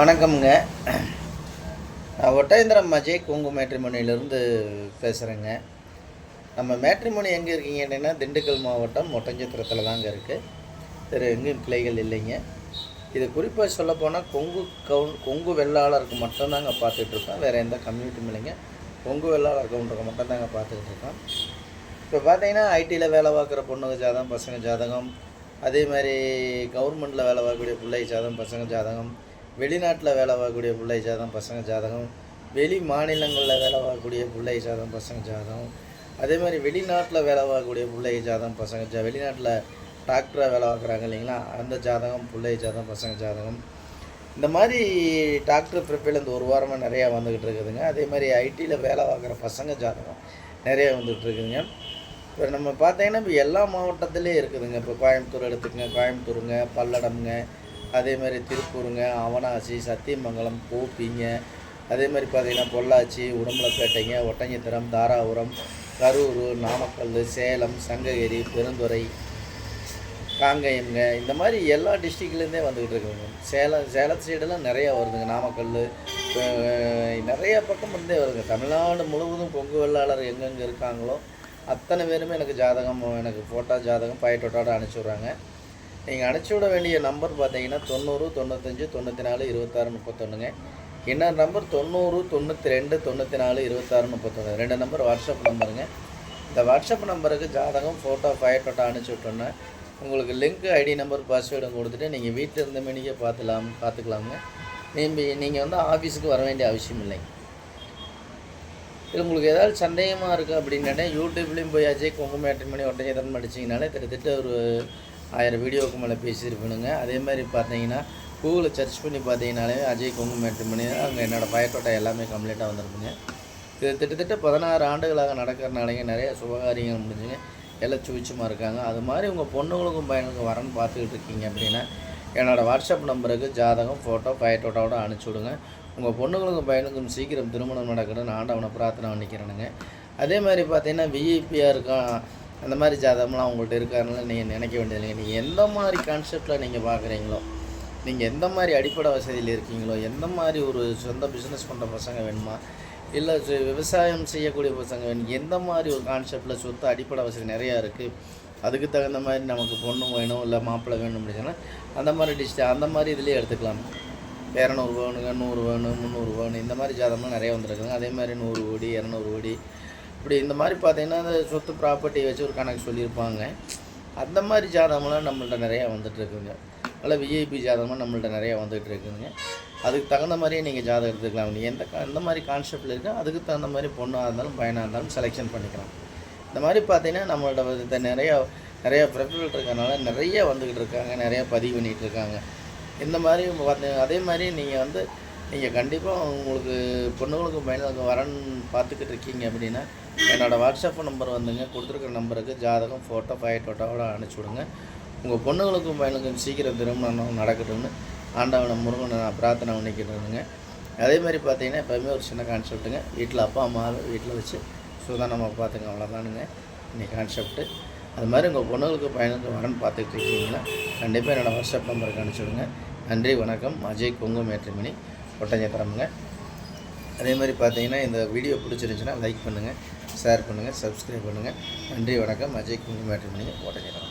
வணக்கம்ங்க. நான் ஒட்டேந்திரம் அஜய் கொங்கு மேட்ரிமோனியிலேருந்து பேசுகிறேங்க நம்ம மேட்ரிமோனி எங்கே இருக்கீங்கன்னா திண்டுக்கல் மாவட்டம் ஒட்டஞ்சத்திரத்தில் தாங்க இருக்குது வேறு எங்கேயும் கிளைகள் இல்லைங்க. இது குறிப்பாக சொல்லப்போனால் கொங்கு கவுன் கொங்கு வெள்ளாளருக்கு மட்டும்தாங்க பார்த்துட்ருக்கோம் வேறு எந்த கம்யூனிட்டியும் இல்லைங்க. கொங்கு வெள்ளாளர் கவுண்டருக்கு மட்டும்தாங்க பார்த்துக்கிட்டு இருக்கோம். இப்போ பார்த்தீங்கன்னா ஐடியில் வேலை பார்க்குற பொண்ணுங்க ஜாதகம் பசங்க ஜாதகம். அதே மாதிரி கவர்மெண்ட்டில் வேலை பார்க்கக்கூடிய பிள்ளை ஜாதகம் பசங்க ஜாதகம். வெளிநாட்டில் வேலை பார்க்கக்கூடிய பிள்ளை ஜாதகம் பசங்க ஜாதகம் வெளி மாநிலங்களில் வேலை பார்க்கக்கூடிய பிள்ளை ஜாதகம் பசங்க ஜாதகம். அதே மாதிரி வெளிநாட்டில் வேலை பார்க்கக்கூடிய பிள்ளை ஜாதகம் பசங்க ஜா வெளிநாட்டில் டாக்டராக வேலை பார்க்குறாங்க இல்லைங்களா? அந்த ஜாதகம் பிள்ளை ஜாதகம் பசங்க ஜாதகம். இந்த மாதிரி டாக்டர் ப்ரிப்பேர் இந்த ஒரு வாரமாக நிறையா வந்துக்கிட்டு இருக்குதுங்க. அதே மாதிரி ஐடியில் வேலை பார்க்குற பசங்க ஜாதகம் நிறையா வந்துகிட்டு இருக்குதுங்க. இப்போ நம்ம பார்த்தீங்கன்னா இப்போ எல்லா மாவட்டத்துலேயும் இருக்குதுங்க. இப்போ கோயம்புத்தூர் எடுத்துக்கங்க கோயம்புத்தூருங்க பல்லடம்ங்க அதே மாதிரி திருப்பூருங்க அவனாசி சத்தியமங்கலம் கோப்பிங்க அதே மாதிரி பார்த்திங்கன்னா பொள்ளாச்சி உடம்பலப்பேட்டைங்க ஒட்டஞ்சத்திரம் தாராபுரம் கரூர் நாமக்கல் சேலம் சங்ககிரி பெருந்துறை காங்கயம்ங்க. இந்த மாதிரி எல்லா டிஸ்ட்ரிக்ட்லேருந்தே வந்துக்கிட்டு இருக்குங்க சேலம் சேலத்து சைடெல்லாம் நிறையா வருதுங்க. நாமக்கல் நிறைய பக்கம் இருந்தே வருதுங்க. தமிழ்நாடு முழுவதும் கொங்கு வெள்ளாளர் எங்கெங்கே இருக்காங்களோ அத்தனை பேருமே எனக்கு ஜாதகம் எனக்கு ஃபோட்டோ ஜாதகம் பயட்டோட்டோட அனுப்பிச்சி விட்றாங்க. நீங்கள் அனுப்பிச்சி விட வேண்டிய நம்பர் பார்த்தீங்கன்னா தொண்ணூறு தொண்ணூத்தஞ்சு தொண்ணூற்றி நாலு இருபத்தாறு முப்பத்தொன்றுங்க இன்னொரு நம்பர்? தொண்ணூறு தொண்ணூற்றி ரெண்டு தொண்ணூற்றி நாலு இருபத்தாறு முப்பத்தொன்று ரெண்டு நம்பர் வாட்ஸ்அப் நம்பருங்க. இந்த வாட்ஸ்அப் நம்பருக்கு ஜாதகம் ஃபோட்டோ ஃபயட்டோட்டோ அனுப்பிச்சி விட்டோன்னே உங்களுக்கு லிங்க் ஐடி நம்பர் பாஸ்வேர்டும் கொடுத்துட்டு நீங்கள் வீட்டில் இருந்த மணிக்கே பார்த்துலாம் பார்த்துக்கலாமுங்க. நீங்கள் நீங்கள் வந்து ஆஃபீஸுக்கு வர வேண்டிய அவசியம் இல்லைங்க. இது உங்களுக்கு ஏதாவது சந்தேகமாக இருக்குது அப்படின்னா யூடியூப்லேயும் போய் அஜய் கொங்கு மேட்ரிமணி ஒட்டஞ்சதன் அடிச்சிங்கனாலே கிட்டத்தட்ட ஒரு ஆயிரம் வீடியோவுக்கு மேலே பேசியிருப்பேனுங்க அதே மாதிரி பார்த்தீங்கன்னா கூகுளில் சர்ச் பண்ணி பார்த்தீங்கனாலே அஜய் கொங்கு தான் அங்கே என்னோடய பயக்கோட்டை எல்லாமே கம்ப்ளீட்டாக வந்திருக்குங்க. இது கிட்டத்தட்ட பதினாறு ஆண்டுகளாக நடக்கிறனாலேங்க நிறைய சுபகாரியங்கள் முடிஞ்சுங்க. எல்லாம் சுவிச்சமாக இருக்காங்க. அது மாதிரி உங்கள் பொண்ணுங்களுக்கும் பையனுக்கும் வரன்னு பார்த்துக்கிட்டு இருக்கீங்க அப்படின்னா என்னோடய வாட்ஸ்அப் நம்பருக்கு ஜாதகம் ஃபோட்டோ பயட்டோட்டோட அனுப்பிச்சி விடுங்க. உங்கள் பொண்ணுங்களுக்கும் பையனுக்கும் சீக்கிரம் திருமணம் நடக்கணும்னு ஆண்டவனை பிரார்த்தனை பண்ணிக்கிறேனுங்க. அதே மாதிரி பார்த்தீங்கன்னா விஐபியாக இருக்கான். அந்த மாதிரி ஜாதகம்லாம் அவங்கள்ட்ட இருக்காருன்னு நீங்கள் நினைக்க வேண்டியதில்லைங்க நீங்கள் எந்த மாதிரி கான்செப்டில் நீங்கள் பார்க்குறீங்களோ நீங்கள் எந்த மாதிரி அடிப்படை வசதியில் இருக்கீங்களோ எந்த மாதிரி ஒரு சொந்த பிஸ்னஸ் பண்ணுற பசங்க வேணுமா இல்லை விவசாயம் செய்யக்கூடிய பசங்க வேணும் எந்த மாதிரி ஒரு கான்செப்டில் சொத்து அடிப்படை வசதி நிறையா இருக்குது அதுக்கு தகுந்த மாதிரி நமக்கு பொண்ணு வேணும் இல்லை மாப்பிள்ளை வேணும் அப்படின்னு சொன்னால் அந்த மாதிரி டிஸ்ட் அந்த மாதிரி இதுலேயே எடுத்துக்கலாம். இரநூறு வேணுங்க நூறு வேணும் முந்நூறு வேணும் இந்த மாதிரி ஜாதகம்லாம் நிறைய வந்துருக்குங்க அதே மாதிரி நூறு கோடி இரநூறு கோடி இப்படி இந்த மாதிரி பார்த்தீங்கன்னா அந்த சொத்து ப்ராப்பர்ட்டி வச்சு ஒரு கணக்கு சொல்லியிருப்பாங்க. அந்த மாதிரி ஜாதகம்லாம் நம்மள்ட்ட நிறையா வந்துட்டு இருக்குங்க. அதில் விஐபி ஜாதகமாக நம்மள்ட்ட நிறையா வந்துகிட்டு இருக்குதுங்க அதுக்கு தகுந்த மாதிரியே நீங்கள் ஜாதகம் எடுத்துக்கலாம். நீங்கள் எந்த கா- எந்த மாதிரி கான்செப்டில் இருக்கோ அதுக்கு தகுந்த மாதிரி பொண்ணாக இருந்தாலும் பையனாக இருந்தாலும் செலெக்ஷன் பண்ணிக்கலாம். இந்த மாதிரி பார்த்தீங்கன்னா நம்மள்ட்ட நிறையா நிறையா நிறைய இருக்கனால நிறைய வந்துக்கிட்டு இருக்காங்க. நிறையா பதிவு பண்ணிகிட்டு இருக்காங்க. இந்த மாதிரி பார்த்தீங்கன்னா அதே மாதிரி நீங்கள் வந்து நீங்கள் கண்டிப்பாக உங்களுக்கு பொண்ணுங்களுக்கு பையனுக்கு வரன் பார்த்துக்கிட்டு இருக்கீங்க அப்படின்னா என்னோடய வாட்ஸ்அப் நம்பர் வந்துங்க. கொடுத்துருக்குற நம்பருக்கு ஜாதகம் ஃபோட்டோ ஃபைட்டோட்டோட அனுப்பிச்சி விடுங்க. உங்கள் பொண்ணுங்களுக்கும் பையனுக்கும் சீக்கிரம் திருமணம் நடக்கட்டும்னு ஆண்டவனை முருகனை நான் பிரார்த்தனை பண்ணிக்கிட்டுருங்க அதே மாதிரி பார்த்தீங்கன்னா எப்போவுமே ஒரு சின்ன கான்செப்ட்டுங்க வீட்டில் அப்பா அம்மாவை வீட்டில் வச்சு சுதானமாக பார்த்துங்க. அவ்வளோதானுங்க இன்னைக்கு கான்செப்ட்டு அது மாதிரி உங்கள் பொண்ணுகளுக்கு பையனுக்கு வரன் பார்த்துக்கிட்டு இருக்கீங்கன்னா கண்டிப்பாக என்னோடய வாட்ஸ்அப் நம்பருக்கு அனுப்பிச்சி விடுங்க. நன்றி வணக்கம். அஜய் கொங்கு ஏற்றுமணி ஒட்டஞ்சத்திரமுங்க அதே மாதிரி பார்த்தீங்கன்னா இந்த வீடியோ பிடிச்சிருந்துச்சுன்னா லைக் பண்ணுங்கள் ஷேர் பண்ணுங்கள் சப்ஸ்கிரைப் பண்ணுங்கள் நன்றி வணக்கம். அஜய் குங்கு மேட்ரிமணி ஒட்டஞ்சத்திரம்